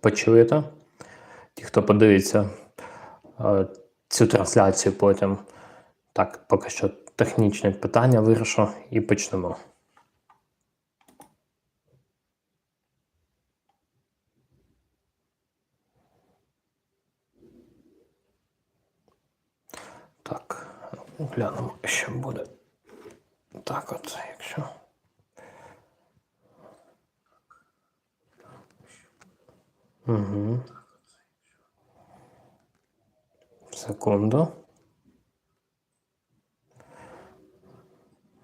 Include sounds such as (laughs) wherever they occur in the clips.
почуєте. Ті, хто подивиться е, цю трансляцію потім. Так, поки що технічне питання вирішу і почнемо. Так, глянемо, що буде. Так, от, якщо. Угу. Секунду.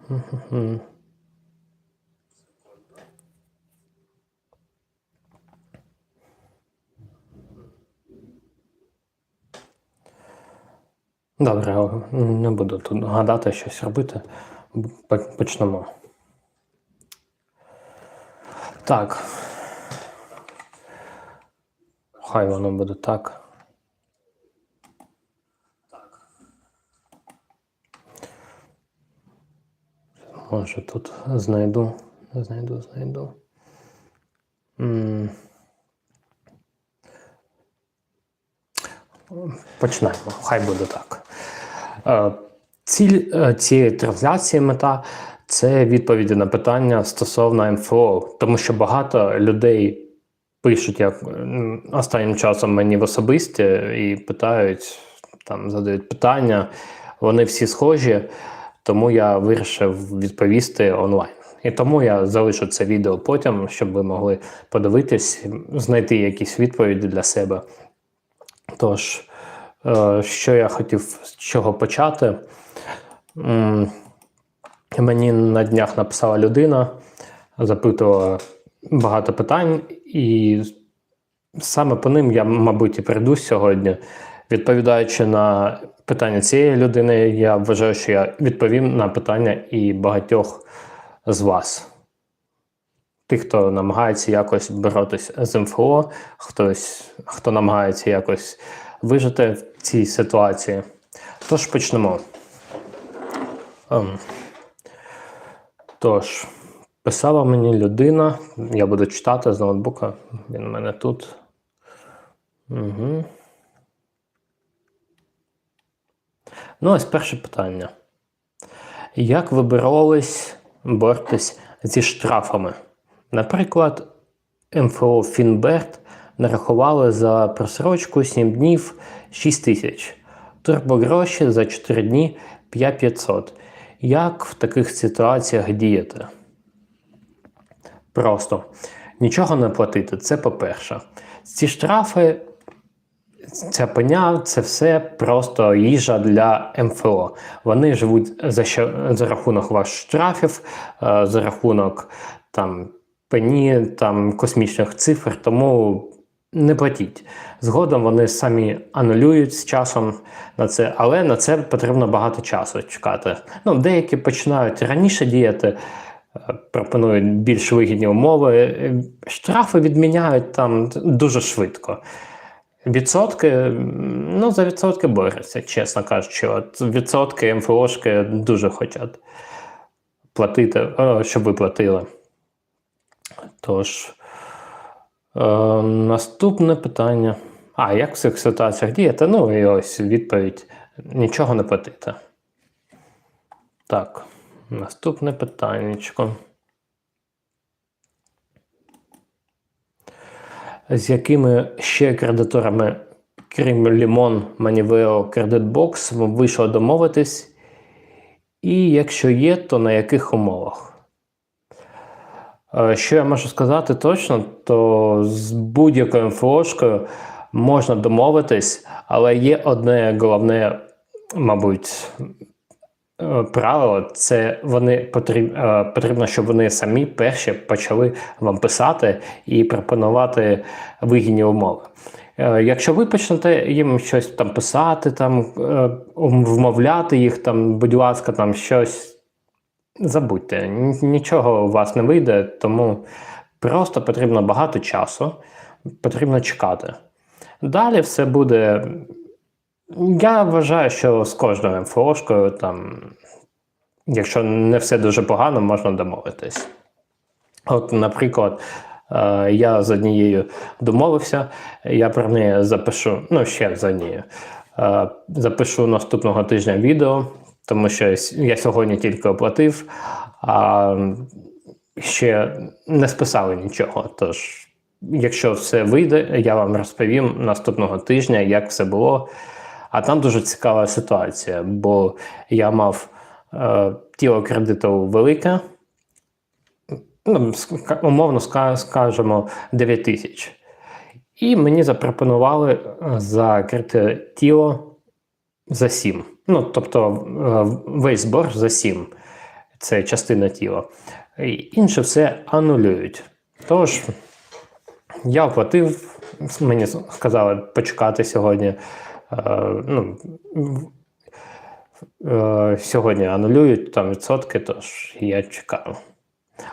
Мгм. Добре, не буду тут гадати щось робити. Почнемо. Так. Хай воно буде так. Може тут знайду. Знайду, знайду. М. Почнемо. Хай буде так. Е, Ціль е, цієї трансляції мета це відповіді на питання стосовно МФО, тому що багато людей пишуть як останнім часом мені в особисті і питають, там задають питання. Вони всі схожі, тому я вирішив відповісти онлайн. І тому я залишу це відео потім, щоб ви могли подивитись, знайти якісь відповіді для себе. Тож, е, що я хотів з чого почати? Мені на днях написала людина, запитувала багато питань, і саме по ним я, мабуть, і прийду сьогодні. Відповідаючи на питання цієї людини, я вважаю, що я відповім на питання і багатьох з вас. Тих, хто намагається якось боротися з МФО, хтось, хто намагається якось вижити в цій ситуації. Тож почнемо. Ем. Тож, писала мені людина, я буду читати з ноутбука, він у мене тут. Угу. Ну, ось перше питання. Як ви боролись, бортесь зі штрафами? Наприклад, МФО Фінберт нарахували за просрочку 7 днів 6 тисяч, турбогроші за 4 дні 5500. Як в таких ситуаціях діяти? Просто нічого не платити. Це по-перше. Ці штрафи, ця пеня, це все просто їжа для МФО. Вони живуть за, за рахунок ваших штрафів, е, за рахунок там, пені, там, космічних цифр, тому не платіть. Згодом вони самі анулюють з часом на це, але на це потрібно багато часу чекати. Ну, деякі починають раніше діяти, пропонують більш вигідні умови. Штрафи відміняють там дуже швидко. Відсотки, ну, за відсотки борються, чесно кажучи. От відсотки МФОшки дуже хочуть платити, щоб ви платили. Тож. Е, наступне питання. А, як в цих ситуаціях діяти? Ну і ось відповідь: нічого не платити. Так, наступне питаннячко. З якими ще кредиторами, крім Maniveo, Creditbox, вам вийшло домовитись? І якщо є, то на яких умовах? Е, Що я можу сказати точно, то з будь-якою МФОшкою можна домовитись, але є одне головне, мабуть, е, правило це вони потріб, е, потрібно, щоб вони самі перші почали вам писати і пропонувати вигідні умови. Е, Якщо ви почнете їм щось там писати, там вмовляти їх, там, будь ласка, там щось. Забудьте, нічого у вас не вийде, тому просто потрібно багато часу, потрібно чекати. Далі все буде. Я вважаю, що з кожною МФОшкою, там, якщо не все дуже погано, можна домовитись. От, наприклад, Е, Я з однією домовився, я про неї запишу, ну ще з однією. Е, Запишу наступного тижня відео, тому що я сьогодні тільки оплатив, а ще не списали нічого. Тож, якщо все вийде, я вам розповім наступного тижня, як все було. А там дуже цікава ситуація, бо я мав е, тіло кредиту велике, ну, умовно скажемо 9 тисяч. І мені запропонували е, закрити тіло за 7. Ну, тобто е, весь збор за 7. Це частина тіла. І інше все анулюють. Тож я оплатив, мені сказали почекати сьогодні. Е, ну, е, сьогодні анулюють там відсотки, тож я чекаю.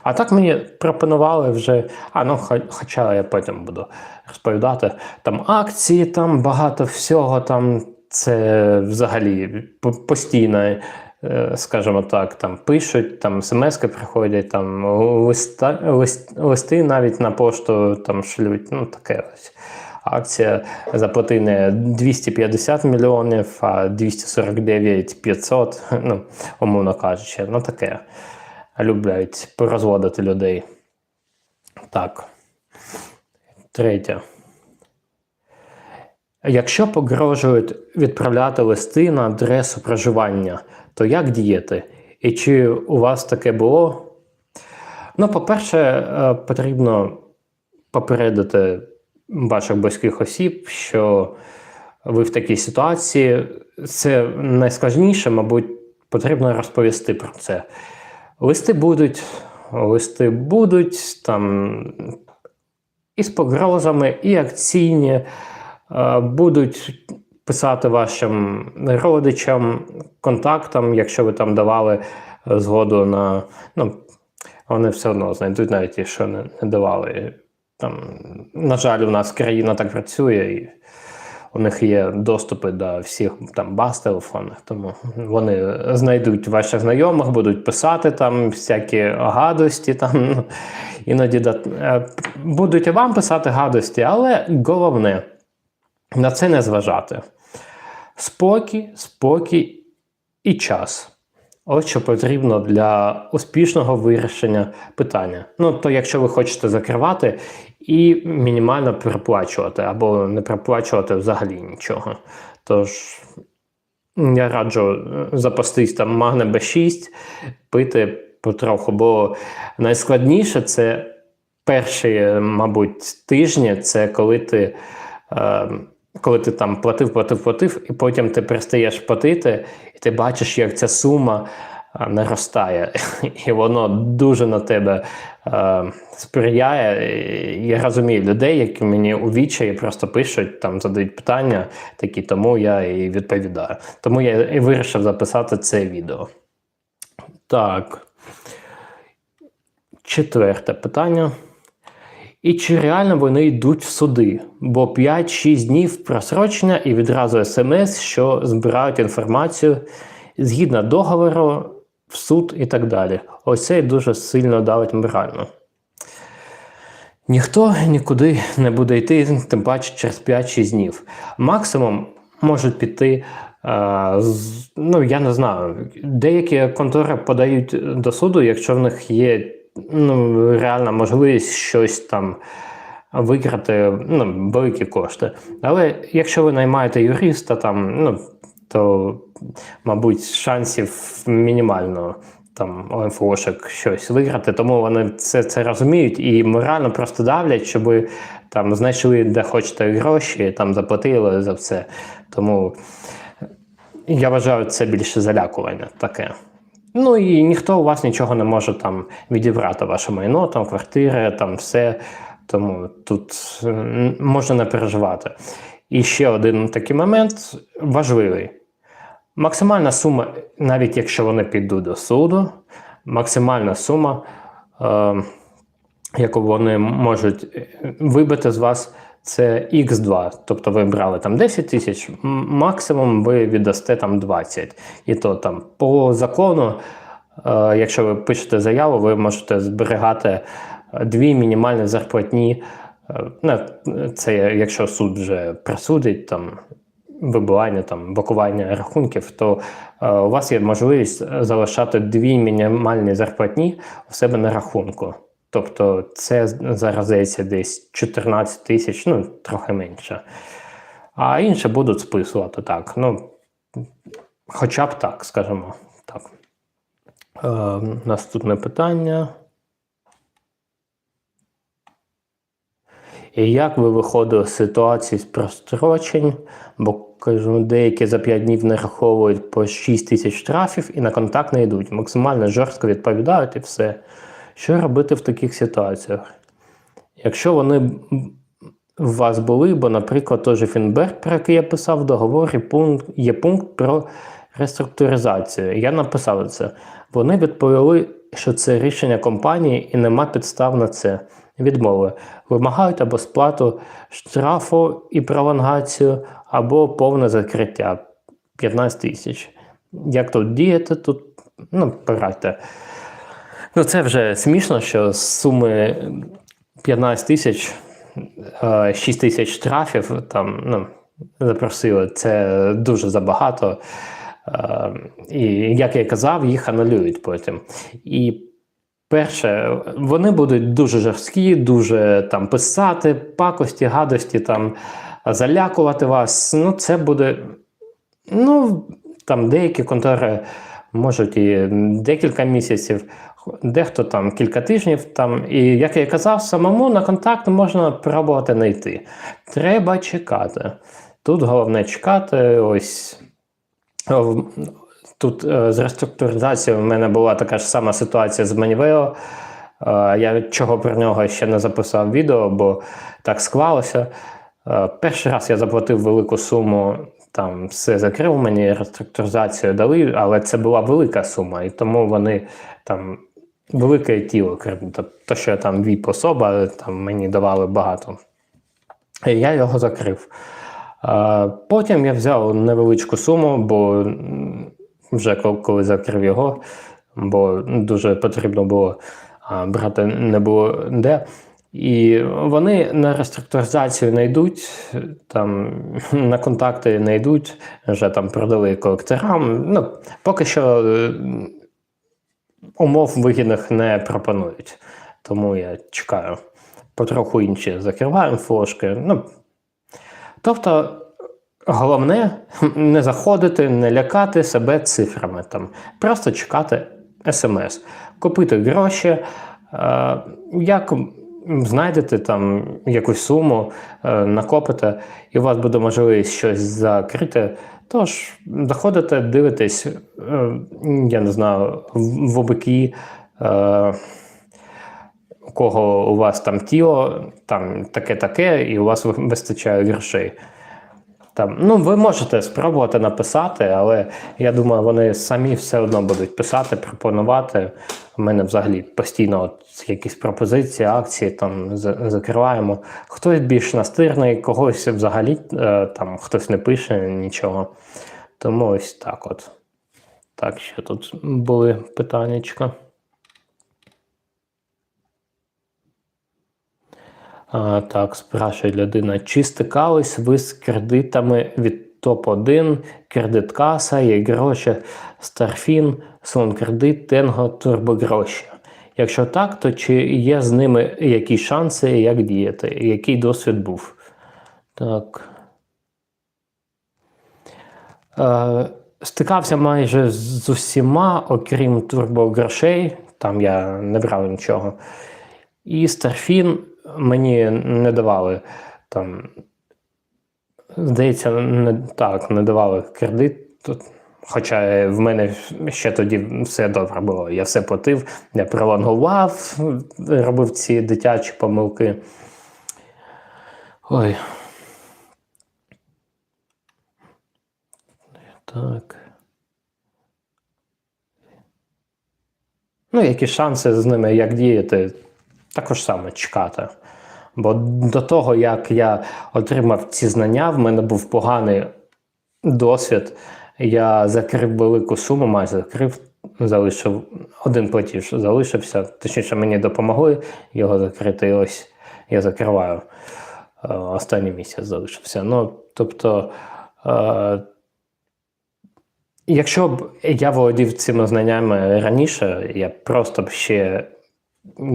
А так мені пропонували вже, а ну хоча я потім буду розповідати, там акції, там багато всього, там це взагалі постійно, е, скажімо так, там пишуть, там смски приходять, там листа, лист, листи навіть на пошту там шлють, ну таке ось. Акція заплати не 250 мільйонів, а 249 500, (laughs) ну, умовно кажучи, ну таке люблять порозводити людей. Так. Третє. Якщо погрожують відправляти листи на адресу проживання, то як діяти? І чи у вас таке було? Ну, по-перше, е, потрібно попередити ваших близьких осіб, що ви в такій ситуації. Це найскладніше, мабуть, потрібно розповісти про це. Листи будуть, листи будуть там і з погрозами, і акційні, е, будуть писати вашим родичам, контактам, якщо ви там давали е, згоду на. Ну, вони все одно знайдуть навіть ті, що не, не давали. Там, на жаль, у нас країна так працює, і у них є доступи до всіх там баз телефонних, тому вони знайдуть ваших знайомих, будуть писати там всякі гадості, там (laughs) іноді да- е, будуть і вам писати гадості, але головне на це не зважати. Спокій, спокій і час. Ось що потрібно для успішного вирішення питання. Ну, то якщо ви хочете закривати і мінімально переплачувати, або не переплачувати взагалі нічого. Тож я раджу е, запастись там магне Б6, пити потроху, бо найскладніше це перші, е, мабуть, тижні, це коли ти. Е, коли ти там платив, платив, платив, і потім ти перестаєш платити, ти бачиш, як ця сума наростає, (laughs) і воно дуже на тебе е, сприяє. Я розумію людей, які мені у відчаї просто пишуть, там задають питання, такі тому я і відповідаю. Тому я і вирішив записати це відео. Так. Четверте питання. І чи реально вони йдуть в суди? Бо 5-6 днів просрочення і відразу смс, що збирають інформацію згідно договору, в суд і так далі. Ось це дуже сильно давить морально. Ніхто нікуди не буде йти, тим паче через 5-6 днів. Максимум можуть піти. е, ну, я не знаю. Деякі контори подають до суду, якщо в них є ну, реальна можливість щось там викрати ну, великі кошти. Але якщо ви наймаєте юриста, там, ну, то, мабуть, шансів мінімально там у щось виграти, тому вони це, це розуміють і морально просто давлять, щоб ви там знайшли, де хочете гроші, там заплатили за все. Тому я вважаю, це більше залякування таке. Ну і ніхто у вас нічого не може там відібрати ваше майно, там квартири, там все. Тому тут можна не переживати. І ще один такий момент важливий. Максимальна сума, навіть якщо вони підуть до суду, максимальна сума, е, яку вони можуть е, вибити з вас, це X2. Тобто ви брали там 10 тисяч, максимум ви віддасте там 20. І то там по закону, е, якщо ви пишете заяву, ви можете зберігати дві мінімальні зарплатні. е, це якщо суд вже присудить там вибивання, там блокування рахунків, то е, у вас є можливість залишати дві мінімальні зарплатні у себе на рахунку. Тобто це зараз здається десь 14 тисяч, ну трохи менше. А інші будуть списувати так. Ну, хоча б так, скажімо так. Е, наступне питання. І як ви виходили з ситуації з прострочень? Бо кажу, деякі за 5 днів нараховують по 6 тисяч штрафів і на контакт не йдуть. Максимально жорстко відповідають і все. Що робити в таких ситуаціях? Якщо вони у вас були, бо, наприклад, той же Фінберг, про який я писав в договорі, пункт, є пункт про реструктуризацію. Я написав це. Вони відповіли, що це рішення компанії і нема підстав на це. Відмови. Вимагають або сплату штрафу і пролонгацію, або повне закриття 15 тисяч. Як тут діяти? Тут ну, порадьте. Ну, це вже смішно, що з суми 15 тисяч, е, 6 тисяч штрафів там, ну, запросили. Це дуже забагато. Е, І як я казав, їх анулюють потім. І перше, вони будуть дуже жорсткі, дуже там писати, пакості, гадості, там залякувати вас. Ну, це буде. Ну, там деякі контори можуть і декілька місяців, дехто там кілька тижнів. Там, і як я казав, самому на контакт можна пробувати знайти. Треба чекати. Тут головне чекати. Ось тут е, з реструктуризацією в мене була така ж сама ситуація з Манівео. Е, Я чого про нього ще не записав відео, бо так склалося. Е, Перший раз я заплатив велику суму, там все закрив мені, реструктуризацію дали, але це була велика сума, і тому вони там велике тіло. То, що я там віп особа, там мені давали багато. І я його закрив. Потім я взяв невеличку суму, бо вже коли, коли закрив його, бо дуже потрібно було брати не було де. І вони на реструктуризацію не йдуть, там на контакти не йдуть, вже там продали колекторам. Ну, поки що е, умов вигідних не пропонують. Тому я чекаю. Потроху інші закриваємо флошки. Ну, тобто, головне не заходити, не лякати себе цифрами. Там. Просто чекати смс, купити гроші. Е, як знайдете там якусь суму, е, накопите, і у вас буде можливість щось закрити. Тож, заходите, дивитесь, е, я не знаю, в обики. Е, у кого у вас там тіло, там таке-таке, і у вас вистачає грошей. Там, ну, ви можете спробувати написати, але я думаю, вони самі все одно будуть писати, пропонувати. У мене взагалі постійно от якісь пропозиції, акції там закриваємо. Хтось більш настирний, когось взагалі е, там хтось не пише нічого. Тому ось так от. Так, ще тут були питаннячка. А, так, спрашує людина, чи стикались ви з кредитами від ТОП-1, кредиткаса, є гроші, Старфін, Сон-кредит, Тенго, Турбогроші? Якщо так, то чи є з ними які шанси, як діяти? Який досвід був? Так. Е, стикався майже з усіма, окрім турбогрошей, там я не брав нічого. І Старфін мені не давали там. Здається, не так, не давали кредит. Тут, Хоча в мене ще тоді все добре було. Я все платив, я пролонгував, робив ці дитячі помилки. Ой. Так. Ну, які шанси з ними, як діяти, також саме чекати. Бо до того, як я отримав ці знання, в мене був поганий досвід. Я закрив велику суму, майже закрив залишив один платіж залишився. Точніше, мені допомогли його закрити. І ось я закриваю. Е, Останній місяць залишився. Ну, тобто, е, якщо б я володів цими знаннями раніше, я просто б ще,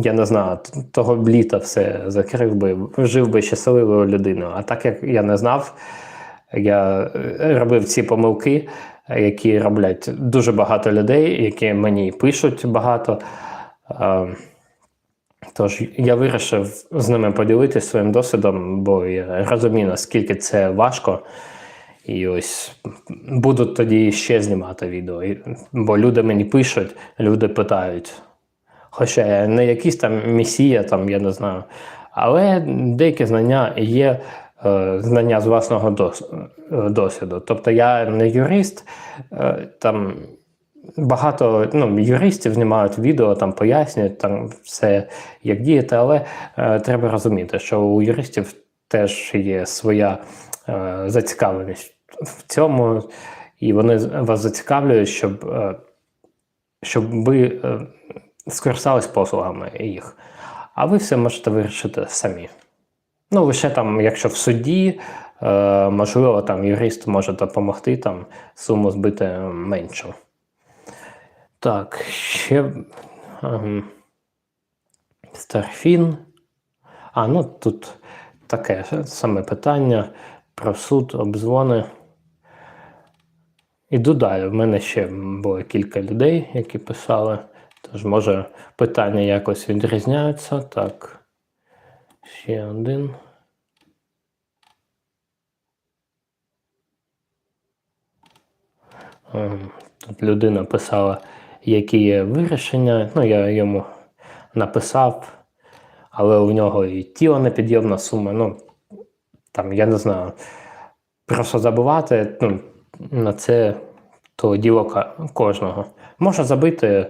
я не знаю, того б літа все закрив би, жив би щасливою людиною. А так як я не знав, я е, робив ці помилки, які роблять дуже багато людей, які мені пишуть багато. Тож я вирішив з ними поділитися своїм досвідом, бо я розумію, наскільки це важко. І ось буду тоді ще знімати відео. Бо люди мені пишуть, люди питають. Хоча я не якийсь там месія, там, я не знаю. Але деякі знання є е, знання з власного е, досвіду. Тобто я не юрист, е, там багато ну, юристів знімають відео, там пояснюють там все, як діяти, але е, треба розуміти, що у юристів теж є своя е, зацікавленість в цьому, і вони вас зацікавлюють, щоб, е, щоб ви е, скористались послугами їх. А ви все можете вирішити самі. Ну, лише там, якщо в суді, е, можливо, там юрист може допомогти там суму збити меншу. Так, ще. Старфін. А, ну тут таке саме питання про суд, обзвони. Іду далі. В мене ще було кілька людей, які писали. Тож, може, питання якось відрізняються. Так. Ще один. Ем, Тут людина писала, які є вирішення. Ну, я йому написав, але у нього і тіло непідйомна сума. Ну, там, я не знаю. Просто забувати ну, на це то діло кожного. Можна забити,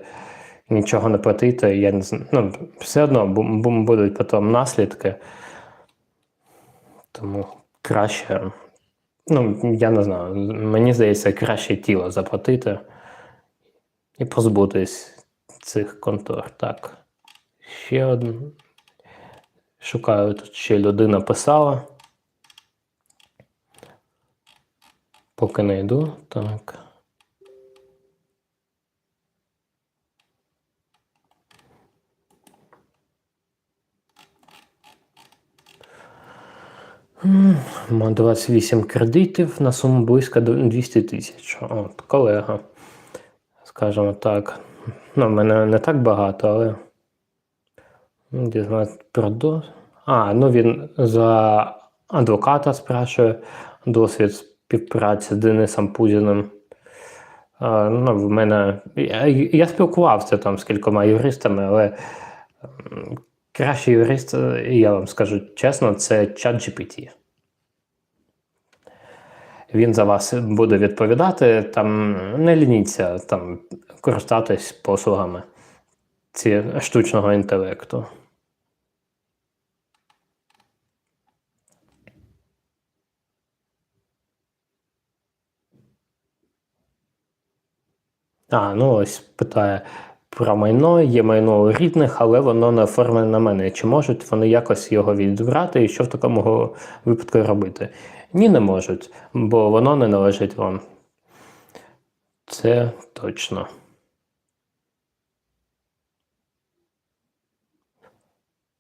нічого не платити. Я не знаю. Ну, все одно бу- бу- будуть потім наслідки. Тому краще. Ну, я не знаю. Мені здається, краще тіло заплатити і позбутись цих контор. Так. Ще один. Шукаю тут ще людина писала. Поки не йду. Так. 28 кредитів на суму близько 200 тисяч. От, колега. Скажімо так. Ну, мене не так багато, але. Дізнатися про. А, ну він за адвоката спрашує досвід співпраці з Денисом Пузіним. А, ну, в мене. Я, я спілкувався там з кількома юристами, але кращий юрист, я вам скажу чесно, це чат GPT. Він за вас буде відповідати, там не лініться там користатись послугами ці штучного інтелекту. А, ну ось питає про майно. Є майно у рідних, але воно не оформлене на мене. Чи можуть вони якось його відібрати і що в такому випадку робити? Ні, не можуть, бо воно не належить вам. Це точно.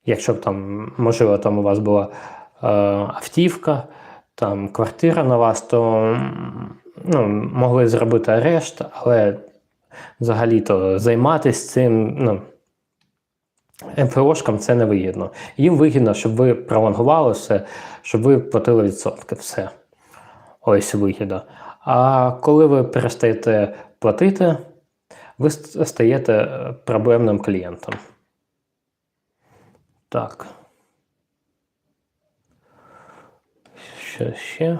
Якщо б там, можливо, там у вас була е, автівка, там квартира на вас, то ну, могли зробити арешт, але взагалі-то займатися цим, ну, МФОшкам це не вигідно. Їм вигідно, щоб ви пролонгували все, щоб ви платили відсотки. Все. Ось вигідно. А коли ви перестаєте платити, ви стаєте е, проблемним клієнтом. Так. Що ще?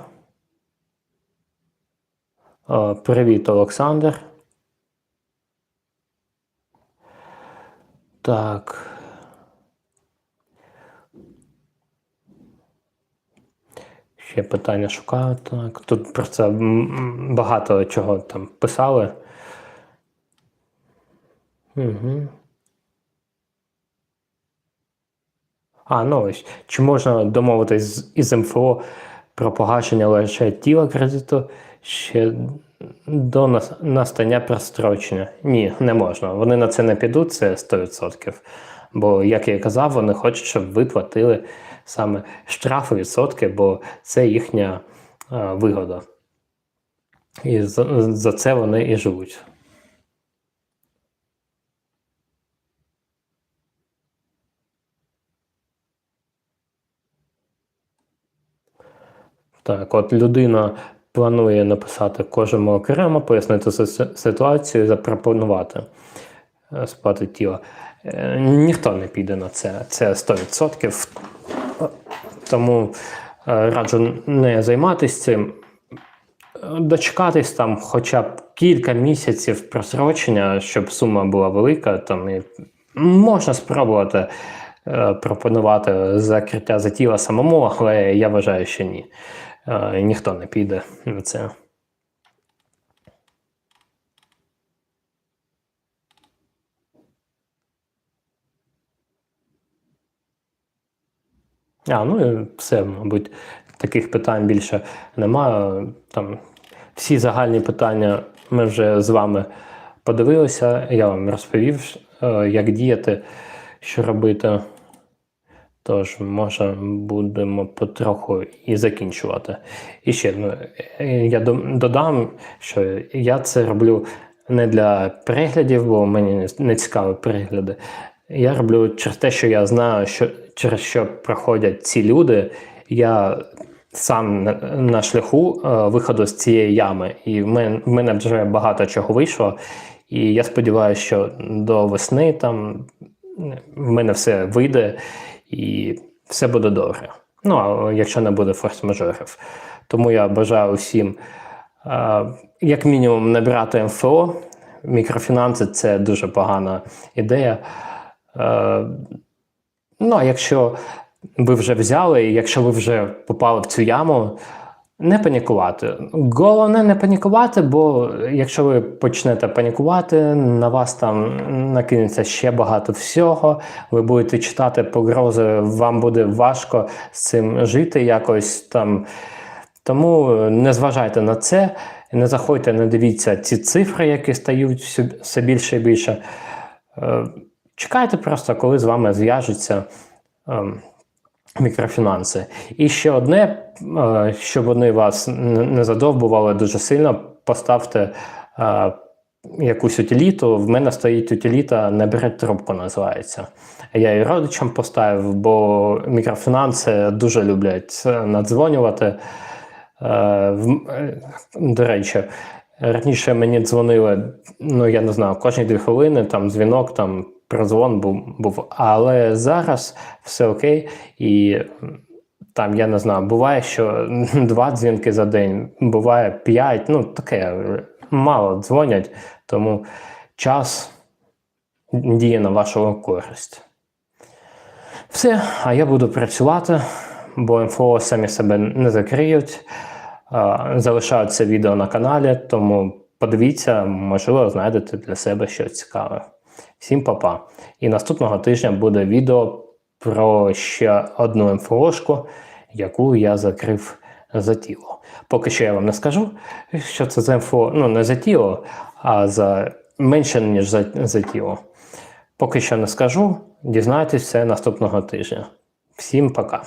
Привіт, Олександр. Так. Ще питання шукаю. Так. Тут про це багато чого там писали. Угу. А, ну ось. Чи можна домовитись із МФО про погашення лише тіла кредиту ще до настання прострочення? Ні, не можна. Вони на це не підуть, це 100%. Бо, як я і казав, вони хочуть, щоб ви платили саме штрафи відсотки, бо це їхня е, вигода. І за, за це вони і живуть. Так, от людина планує написати кожному окремо, пояснити ситуацію і запропонувати е, сплати тіла. Е, Ніхто не піде на це. Це 100%. Е, Тому е, раджу не займатися цим. Дочекатись там хоча б кілька місяців просрочення, щоб сума була велика, там і можна спробувати пропонувати закриття за тіла самому, але я вважаю, що ні. Е, ніхто не піде на це. А, ну і все, мабуть, таких питань більше немає. Там всі загальні питання ми вже з вами подивилися. Я вам розповів, е, як діяти, що робити. Тож, може, будемо потроху і закінчувати. І ще ну, я додам, що я це роблю не для переглядів, бо мені не- цікаві перегляди. Я роблю через те, що я знаю, що через що проходять ці люди. Я сам на, шляху е, виходу з цієї ями, і в мене вже багато чого вийшло. І я сподіваюся, що до весни там в мене все вийде і все буде добре. Ну, а якщо не буде форс-мажорів. Тому я бажаю усім, е, як мінімум, не брати МФО. Мікрофінанси це дуже погана ідея. Е, ну, а якщо ви вже взяли, якщо ви вже попали в цю яму, не панікувати. Головне не панікувати, бо якщо ви почнете панікувати, на вас там накинеться ще багато всього. Ви будете читати погрози, вам буде важко з цим жити якось там. Тому не зважайте на це, не заходьте, не дивіться ці цифри, які стають все- все більше і більше. Е, Чекайте просто, коли з вами зв'яжуться ем, мікрофінанси. І ще одне, е, щоб вони вас не задовбували дуже сильно, поставте е, якусь утиліту. В мене стоїть утиліта не бере трубку, називається. Я і родичам поставив, бо мікрофінанси дуже люблять е, надзвонювати. До речі, раніше мені дзвонили, ну я не знаю, кожні дві хвилини там дзвінок, там прозвон був, був. Але зараз все окей. І там, я не знаю, буває, що (laughs) два дзвінки за день, буває п'ять, ну таке мало дзвонять, тому час діє на вашу користь. Все, а я буду працювати, бо МФО самі себе не закриють. Залишаю відео на каналі, тому подивіться, можливо, знайдете для себе щось цікаве. Всім па-па. І наступного тижня буде відео про ще одну МФОшку, яку я закрив за тіло. Поки що я вам не скажу, що це за МФО, ну не за тіло, а за менше, ніж за, за тіло. Поки що не скажу, дізнайтесь все наступного тижня. Всім пока.